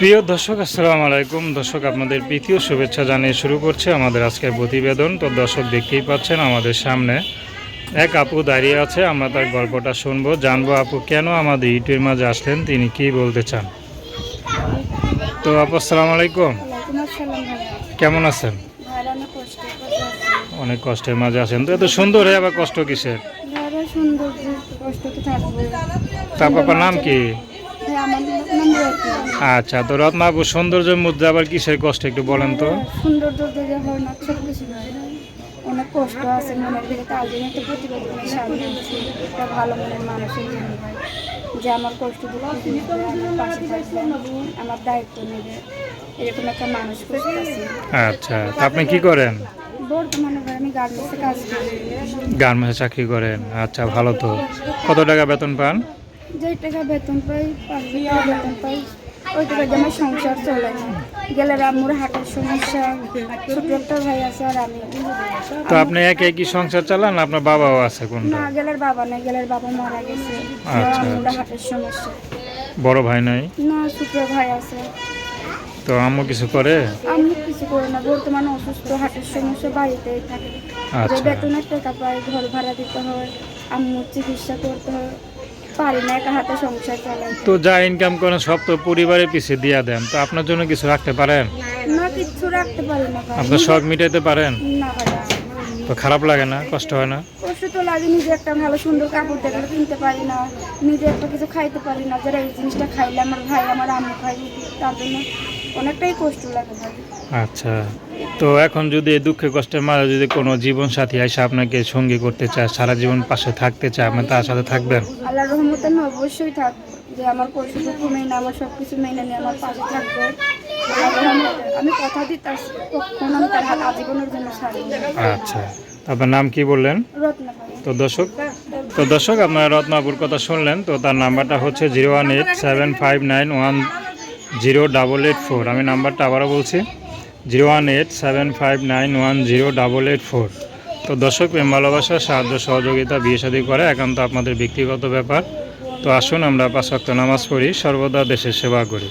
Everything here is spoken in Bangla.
প্রিয় দর্শক আসসালামু আলাইকুম। দর্শক আপনাদের প্রীতীয় শুভেচ্ছা জানিয়ে শুরু করছে আমাদের আজকের প্রতিবেদন। তো দর্শক দেখতেই পাচ্ছেন আমাদের সামনে এক আপু দাঁড়িয়ে আছে। আমরা তার গল্পটা শুনব। জানব আপু কেন আমাদের ইউটিউবের মাঝে আসলেন? তিনি কি বলতে চান? তো আপু আসসালামু আলাইকুম। কেমন আছেন? অনেক কষ্টের মাঝে আছেন। তো এত সুন্দর হয়ে আবার কষ্ট কিসের? ভাইরা সুন্দর যে কষ্ট তো থাকবে তার বাবার নাম কি হ্যাঁ আমার নাম রত্না আচ্ছা তো রত্না আপু সৌন্দর্যের মধ্যে আবার কিসের কষ্ট একটু বলেন তো? সুন্দর দেখে না সব কিছু নয়। অনেক কষ্ট আছে মনের দিকে তার জন্য একটা প্রতিবেদনের সামনে একটা ভালো মনের মানুষের জন্য। ভাই যে আমার কষ্ট দুঃখ বুঝবে, আমার পাশে থাকবে আমার দায়িত্ব নেবে। এরকম একটা মানুষ আচ্ছা আপনি কি করেন? গার্মেন্টসে চাকরি করেন। আচ্ছা ভালো তো। কত টাকা বেতন পান? যেই টাকা বেতন পাই পাঁচ টাকা বেতন পাই ওই টাকা আমার সংসার চলে। না গেলে আম্মুর হাটের সমস্যা। ছোট একটা ভাই আছে আর আমি তো আপনি একে একই সংসার চালান আপনার বাবাও আছে কোনটা? না গেলের বাবা নাই গেলের বাবা মারা গেছে। আচ্ছা, আম্মুর আচ্ছা। হাটের সমস্যা। বড় ভাই নাই? না ছোট ভাই আছে। তো আম্মু কিছু করে? আমি কিছু করে না বর্তমানে অসুস্থ হাটের সমস্যা বাড়িতেই থাকে। যে আচ্ছা বেতনের টাকা পাই ঘর ভাড়া দিতে হয় আম্মুর চিকিৎসা করতে হয়। পারি না একা হাতে সংসার চালাই। তো যা ইনকাম করেন সব তো পরিবারের পিছিয়ে দিয়ে দেন তো আপনার জন্য কিছু রাখতে পারেন? না কিছু রাখতে পারি না আপনার শখ মিটাইতে পারেন? না তো খারাপ লাগে না কষ্ট হয় না? কষ্ট তো লাগে নিজে একটা ভালো সুন্দর কাপড় দেখলে কিনতে পারি না নিজে একটা কিছু খাইতে পারি না যারা এই জিনিসটা খাইলে আমার ভাই আমার আম্মু খাই তার জন্য অনেকটাই কষ্ট লাগে ভাই। আচ্ছা তো এখন যদি দুঃখে কষ্টের মাঝে যদি কোনো জীবন সাথী এসে আপনাকে সঙ্গী করতে চায় সারা জীবন পাশে থাকতে চায় আপনি তার সাথে থাকবেন? আল্লাহর রহমতে আমি অবশ্যই থাকব যে আমার কষ্ট দুঃখ মেনে আমার সব কিছু মেনে নিয়ে আমার পাশে থাকবে। আমি কথা দিতে আসছি কখন আমি তার হাত আজীবনের জন্য ছাড়বো না। আচ্ছা আপনার নাম কি বললেন? তো দর্শক তো দর্শক আপনারা রত্নাপুর কথা শুনলেন তো তার নাম্বারটা হচ্ছে zero one eight seven five nine one zero double eight four. আমি নাম্বারটা আবারও বলছি, zero one eight seven five nine one zero double eight four. তো দর্শক, প্রেম, ভালোবাসা, সাহায্য, সহযোগিতা, বিয়ে শাদী করে একান্ত আপনাদের ব্যক্তিগত ব্যাপার। তো আসুন আমরা পাঁচ নামাজ পড়ি, সর্বদা দেশের সেবা করি।